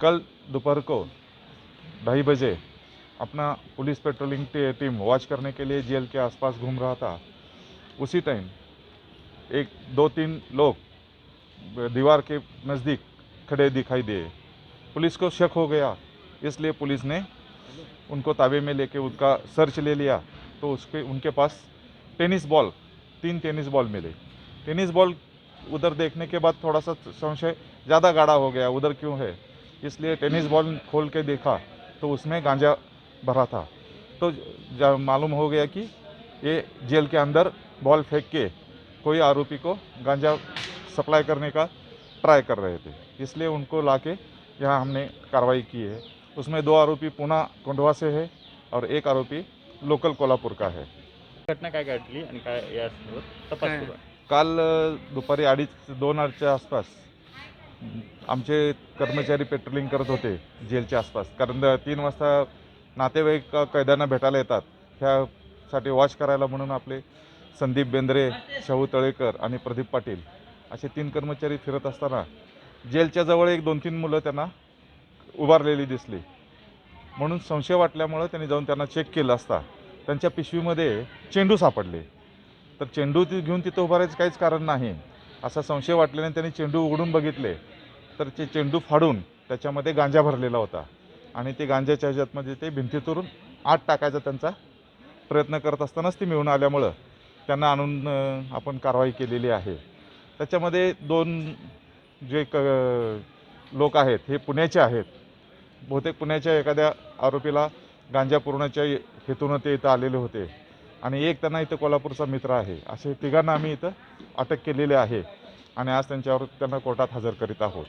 कल दोपहर को ढाई बजे अपना पुलिस पेट्रोलिंग टीम वॉच करने के लिए जेल के आसपास घूम रहा था। उसी टाइम एक, दो, तीन लोग दीवार के नज़दीक खड़े दिखाई दिए। पुलिस को शक हो गया, इसलिए पुलिस ने उनको ताबे में लेके उनका सर्च ले लिया। तो उसके, उनके पास टेनिस बॉल तीन टेनिस बॉल मिले। टेनिस बॉल उधर देखने के बाद थोड़ा सा संशय, ज़्यादा गाढ़ा हो गया, उधर क्यों है? इसलिए टेनिस बॉल खोल के देखा तो उसमें गांजा भरा था। तो मालूम हो गया कि ये जेल के अंदर बॉल फेंक के कोई आरोपी को गांजा सप्लाई करने का ट्राई कर रहे थे। इसलिए उनको ला के यहाँ हमने कार्रवाई की है। उसमें दो आरोपी पुणे कोंढवा से है और एक आरोपी लोकल कोल्हापुर का है। घटना काय घडली आणि काय या संदर्भात तपास सुरू आहे. काल अ, दुपारी अडीच दोन अडीचच्या आसपास आमचे कर्मचारी पेट्रोलिंग करत होते जेलच्या आसपास. कारण तीन वाजता नातेवाईक अ, कैद्यांना भेटायला येतात. ह्यासाठी वॉच करायला म्हणून आपले संदीप बेंद्रे शाहू तळेकर आणि प्रदीप पाटील असे तीन कर्मचारी फिरत असताना जेलच्या जवळ एक दोन तीन मुलं त्यांना उभारलेली दिसली. म्हणून संशय वाटल्यामुळं त्यांनी जाऊन त्यांना चेक केलं असता. त्यांच्या पिशवीमध्ये चेंडू सापडले. तर चेंडू ती घेऊन तिथं उभारायचं काहीच कारण नाही असा संशय वाटल्याने त्यांनी चेंडू उघडून बघितले. तर ते चेंडू फाडून त्याच्यामध्ये गांजा भरलेला होता आणि ते गांजाच्या ह्याच्यातमध्ये ते भिंतीतून आत टाकायचा त्यांचा प्रयत्न करत असतानाच ती मिळून आल्यामुळं त्यांना आणून आपण कारवाई केलेली आहे. त्याच्यामध्ये दोन जे क लोक आहेत हे पुण्याचे आहेत. बहुतेक पुण्याच्या एखाद्या आरोपीला गांजा पुरवण्याच्या हेतूनं ते इथं आलेले होते. आणि एक त्यांना इथं कोल्हापूरचा मित्र आहे. असे तिघांना आम्ही इथं अटक केलेली आहे. आणि आज त्यांच्यावर त्यांना कोर्टात हजर करीत आहोत.